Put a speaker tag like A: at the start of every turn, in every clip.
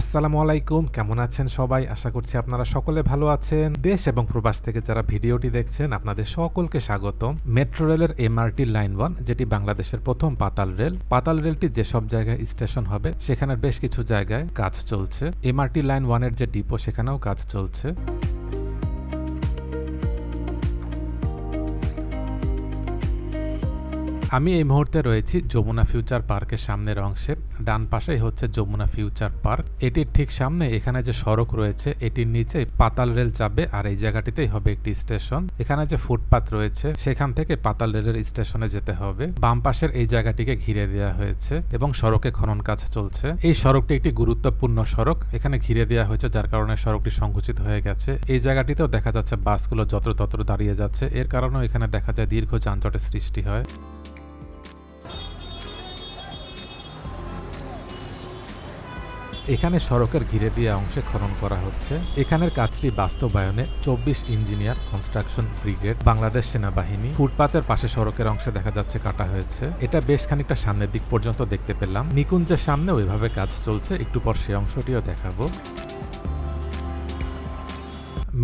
A: আসসালামু আলাইকুম, কেমন আছেন সবাই? আশা করছি আপনারা সকলে ভালো আছেন। দেশ এবং প্রবাস থেকে যারা ভিডিওটি দেখছেন, আপনাদের সকলকে স্বাগত মেট্রো রেলের এমআরটি লাইন ওয়ান, যেটি বাংলাদেশের প্রথম পাতাল রেল। পাতাল রেলটি যেসব জায়গায় স্টেশন হবে সেখানে বেশ কিছু জায়গায় কাজ চলছে। এমআরটি লাইন ওয়ানের যে ডিপো, সেখানেও কাজ চলছে। আমি এই মুহূর্তে রয়েছি যমুনা ফিউচার পার্কের সামনের অংশে। ডান পাশেই হচ্ছে যমুনা ফিউচার পার্ক। এটির ঠিক সামনে এখানে যে সড়ক রয়েছে, এটির নিচে পাতাল রেল যাবে আর এই জায়গাটিতেই হবে একটি স্টেশন। এখানে যে ফুটপাত রয়েছে, সেখান থেকে পাতাল রেলের স্টেশনে যেতে হবে। বাম পাশের এই জায়গাটিকে ঘিরে দেওয়া হয়েছে এবং সড়কে খনন কাজ চলছে। এই সড়কটি একটি গুরুত্বপূর্ণ সড়ক। এখানে ঘিরে দেওয়া হয়েছে, যার কারণে সড়কটি সংকুচিত হয়ে গেছে। এই জায়গাটিতেও দেখা যাচ্ছে বাসগুলো যত্রতত্র দাঁড়িয়ে যাচ্ছে। এর কারণেও এখানে দেখা যায় দীর্ঘ যানজটের সৃষ্টি হয়। এখানে সড়কের ঘিরে দিয়ে অংশে খনন করা হচ্ছে। এখানের কাজটি বাস্তবায়নে চব্বিশ ইঞ্জিনিয়ার কনস্ট্রাকশন ব্রিগেড, বাংলাদেশ সেনাবাহিনী, ফুটপাতের পাশে সড়কের অংশে দেখা যাচ্ছে কাটা হয়েছে। এটা বেশ খানিকটা সামনের দিক পর্যন্ত দেখতে পেলাম। নিকুঞ্জের সামনে ওইভাবে কাজ চলছে। একটু পর সে অংশটিও দেখাবো।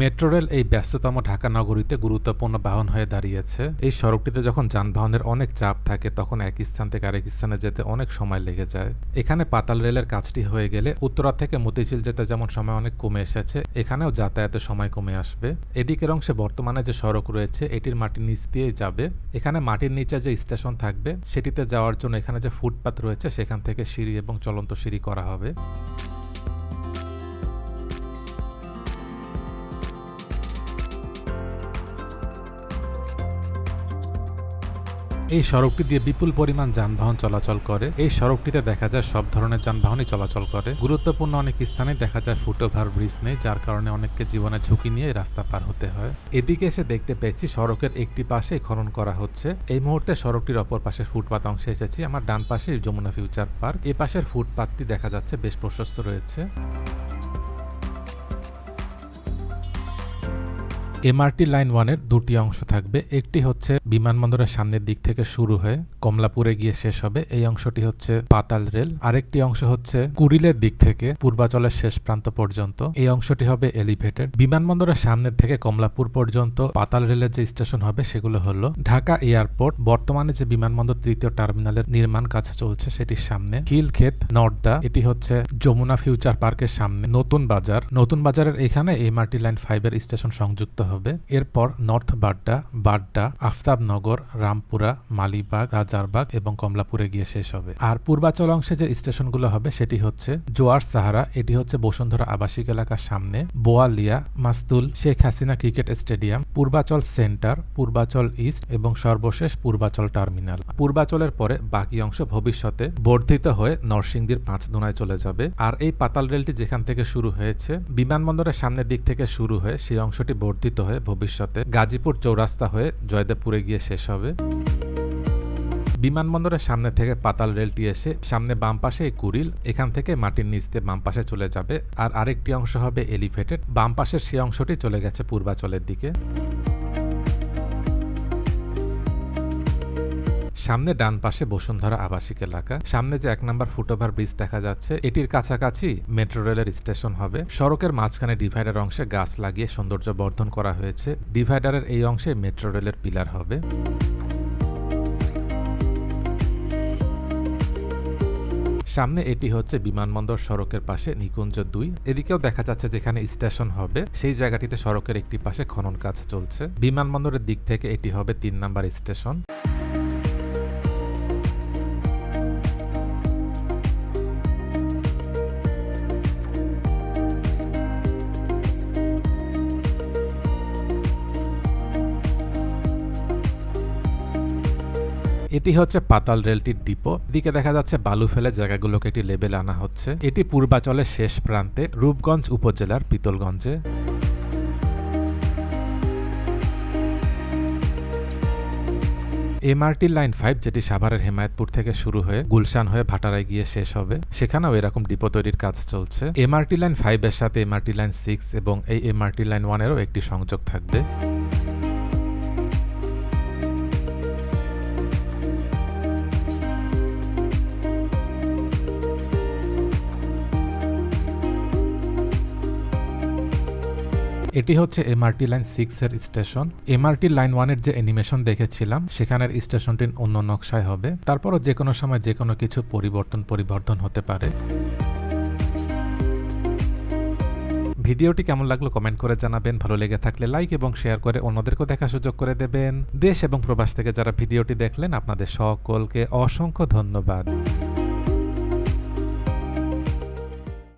A: মেট্রো রেল এই ব্যস্ততম ঢাকা নগরীতে গুরুত্বপূর্ণ বাহন হয়ে দাঁড়িয়েছে। এই সড়কটিতে যখন যানবাহনের অনেক চাপ থাকে, তখন এক স্থান থেকে আরেক স্থানে যেতে অনেক সময় লেগে যায়। এখানে পাতাল রেলের কাজটি হয়ে গেলে উত্তরা থেকে মতিঝিল যেতে যেমন সময় অনেক কমে এসেছে, এখানেও যাতায়াতের সময় কমে আসবে। এদিকের অংশে বর্তমানে যে সড়ক রয়েছে, এটির মাটির নিচ দিয়েই যাবে। এখানে মাটির নিচে যে স্টেশন থাকবে, সেটিতে যাওয়ার জন্য এখানে যে ফুটপাত রয়েছে, সেখান থেকে সিঁড়ি এবং চলন্ত সিঁড়ি করা হবে। এই সড়কটি দিয়ে বিপুল পরিমাণ যানবাহন চলাচল করে। এই সড়কটিতে দেখা যায় সব ধরনের যানবাহনই চলাচল করে। গুরুত্বপূর্ণ অনেক স্থানে দেখা যায় ফুটওভার ব্রিজ নেই, যার কারণে অনেককে জীবনে ঝুঁকি নিয়ে রাস্তা পার হতে হয়। এদিকে এসে দেখতে পেয়েছি সড়কের একটি পাশে খনন করা হচ্ছে। এই মুহূর্তে সড়কটির অপর পাশে ফুটপাত অংশে এসেছি। আমার ডান পাশে যমুনা ফিউচার পার্ক। এ পাশের ফুটপাতটি দেখা যাচ্ছে বেশ প্রশস্ত রয়েছে। এমআরটি লাইন ওয়ানের দুটি অংশ থাকবে। একটি হচ্ছে বিমানবন্দরের সামনের দিক থেকে শুরু হয়ে কমলাপুরে গিয়ে শেষ হবে। এই অংশটি হচ্ছে পাতাল রেল। আরেকটি অংশ হচ্ছে কুড়িলের দিক থেকে পূর্বাচলের শেষ প্রান্ত পর্যন্ত। এই অংশটি হবে এলিভেটেড। বিমানবন্দরের সামনের থেকে কমলাপুর পর্যন্ত পাতাল রেলের যে স্টেশন হবে, সেগুলো হলো ঢাকা এয়ারপোর্ট। বর্তমানে যে বিমানবন্দর তৃতীয় টার্মিনালের নির্মাণ কাজ চলছে, সেটির সামনে খিলক্ষেত, নর্দা, এটি হচ্ছে যমুনা ফিউচার পার্কের সামনে নতুন বাজার। নতুন বাজারের এখানে এমআরটি লাইন ফাইভের স্টেশন সংযুক্ত হবে। এরপর নর্থ বাড্ডা বাড্ডা, আফতাবনগর, রামপুরা, মালিবাগ, রাজারবাগ এবং কমলাপুরে গিয়ে শেষ হবে। আর পূর্বাচল অংশে যে স্টেশনগুলো হবে সেটি হচ্ছে জোয়ার সাহারা, এটি হচ্ছে বসুন্ধরা আবাসিক এলাকার সামনে, Boalia Mastul Sheikh Hasina cricket stadium, Purbachal centre, Purbachal east এবং সর্বশেষ পূর্বাচল টার্মিনাল। পূর্বাচলের পরে বাকি অংশ ভবিষ্যতে বর্ধিত হয়ে নরসিংদীর পাঁচ দোনায় চলে যাবে। আর এই পাতাল রেলটি যেখান থেকে শুরু হয়েছে, বিমানবন্দরের সামনের দিক থেকে শুরু হয়ে সেই অংশটি বর্ধিত হয়ে ভবিষ্যতে গাজীপুর চৌরাস্তা হয়ে জয়দেবপুরে গিয়ে শেষ হবে। বিমানবন্দরের সামনে থেকে পাতাল রেলটি এসে সামনে বাম পাশে কুড়িল, এখান থেকে মাটির নিচতে বাম পাশে চলে যাবে। আর আরেকটি অংশ হবে এলিভেটেড বাম পাশের সেই অংশটি চলে গেছে পূর্বাচলের দিকে। সামনে ডান পাশে বসুন্ধরা আবাসিক এলাকা। সামনে যে এক নম্বর ফুটওভার ব্রিজ দেখা যাচ্ছে, এটির কাছাকাছি মেট্রো রেলের স্টেশন হবে। সড়কের মাঝখানে ডিভাইডার অংশে গাছ লাগিয়ে সৌন্দর্য বর্ধন করা হয়েছে। ডিভাইডারের এই অংশে মেট্রো রেলের পিলার হবে। সামনে এটি হচ্ছে বিমানবন্দর সড়কের পাশে নিকুঞ্জ দুই। এদিকেও দেখা যাচ্ছে যেখানে স্টেশন হবে, সেই জায়গাটিতে সড়কের একটি পাশে খনন কাজ চলছে। বিমানবন্দরের দিক থেকে এটি হবে তিন নাম্বার স্টেশন। এটি হচ্ছে পাতাল রেলটির ডিপো। দিকে দেখা যাচ্ছে বালু ফেলে জায়গাগুলোকে একটি লেবেল আনা হচ্ছে। এটি পূর্বাচলের শেষ প্রান্তে রূপগঞ্জ উপজেলার পিতলগঞ্জে। এমআরটি লাইন ফাইভ, যেটি সাভারের হেমায়তপুর থেকে শুরু হয়ে গুলশান হয়ে ভাটারায় গিয়ে শেষ হবে, সেখানেও এরকম ডিপো তৈরির কাজ চলছে। এমআরটি লাইন ফাইভের সাথে এমআরটি লাইন সিক্স এবং এই এমআরটি লাইন ওয়ানেরও একটি সংযোগ থাকবে। এটি হচ্ছে এমআরটি লাইন সিক্স এর স্টেশন এমআরটি লাইন ওয়ানের যে অ্যানিমেশন দেখেছিলাম, সেখানের স্টেশনটি অন্য নকশায় হবে। তারপরও যে কোনো সময় যে কোনো কিছু পরিবর্তন পরিবর্তন হতে পারে। ভিডিওটি কেমন লাগল কমেন্ট করে জানাবেন। ভালো লেগে থাকলে লাইক এবং শেয়ার করে অন্যদেরকেও দেখার সুযোগ করে দেবেন। দেশ এবং প্রবাস থেকে যারা ভিডিওটি দেখলেন, আপনাদের সকলকে অসংখ্য ধন্যবাদ।